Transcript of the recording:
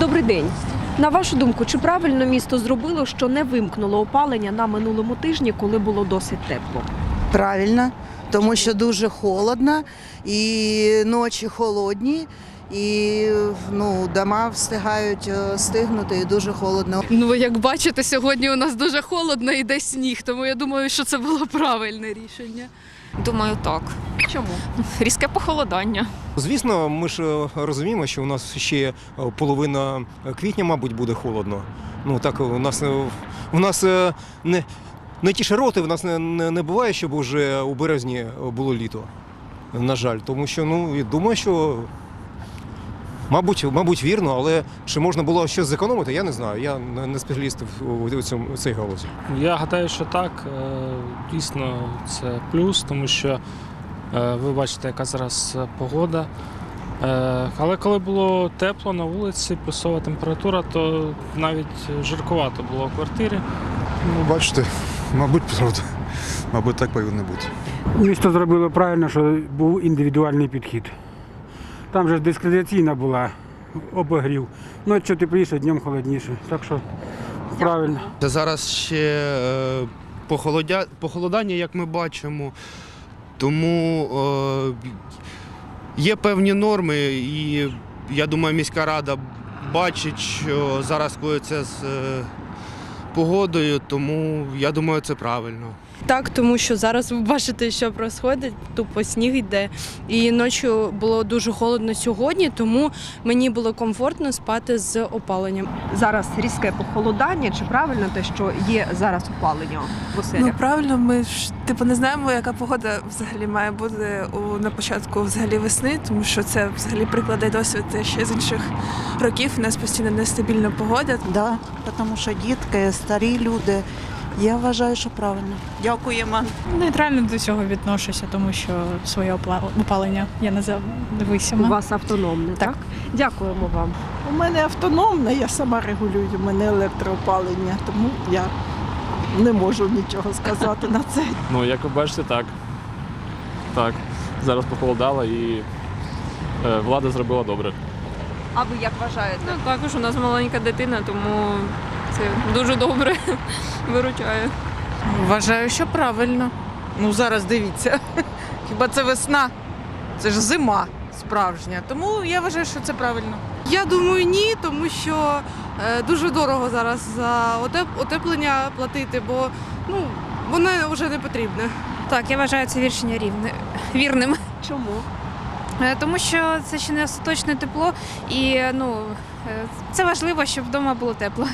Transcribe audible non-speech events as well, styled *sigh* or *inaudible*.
Добрий день. На вашу думку, чи правильно місто зробило, що не вимкнуло опалення на минулому тижні, коли було досить тепло? Правильно, тому що дуже холодно, і ночі холодні, і ну, дома встигають е, стигнути, і дуже холодно. Ну, як бачите, сьогодні у нас дуже холодно і йде сніг, тому я думаю, що це було правильне рішення. Думаю, так. Чому? Різке похолодання. Звісно, ми ж е, розуміємо, що у нас ще е, половина квітня, мабуть, буде холодно. Ну так у нас у нас не, не ті широти, в нас не, не, не буває, щоб уже у березні було літо. На жаль, тому що ну і думаю, що мабуть, мабуть, вірно, але чи можна було щось зекономити, я не знаю. Я не спеціаліст в, у цьому в цій галузі. Я гадаю, що так. Е, Дійсно, це плюс, тому що е, ви бачите, яка зараз погода. Е, Але коли було тепло на вулиці, плюсова температура, то навіть жаркувато було в квартирі. Ну, бачите, мабуть, правда. Мабуть, так повинно бути. Місто зробило правильно, що був індивідуальний підхід. Там же дискредитаційна була обогрів. Ночі тепліше, днем холодніше. Так що правильно. Зараз ще е, похолодання, як ми бачимо. Тому е, є певні норми, і я думаю, міська рада бачить, що зараз коїться з е, погодою, тому я думаю, це правильно. Так, тому що зараз ви бачите, що відбувається, тупо сніг йде. І ночі було дуже холодно сьогодні, тому мені було комфортно спати з опаленням. Зараз різке похолодання, чи правильно те, що є зараз опалення в оселях? Ну правильно, ми ж типу не знаємо, яка погода взагалі має бути у на початку взагалі весни, тому що це взагалі прикладе досвід ще з інших років. У нас постійно нестабільна погода. Да, тому що дітки, старі люди. Я вважаю, що правильно. Дякуємо. Нейтрально до цього відношуся, тому що своє опалення я не У вас автономне, так? Дякуємо вам. У мене автономне, я сама регулюю, у мене електроопалення, тому я не можу нічого сказати на це. *laughs* Ну, як ви бачите, так. Так. Зараз похолодало і е, влада зробила добре. А ви як вважаєте? Ну, також у нас маленька дитина, тому це дуже добре *laughs* виручає. Вважаю, що правильно. Ну зараз дивіться. *laughs* Хіба це весна? Це ж зима справжня. Тому я вважаю, що це правильно. Я думаю, ні, тому що е, дуже дорого зараз за отеплення платити, бо ну воно вже не потрібне. Так, я вважаю це рішення рівне, вірним, Чому? Е, тому що це ще не остаточне тепло, і ну е, це важливо, щоб вдома було тепло.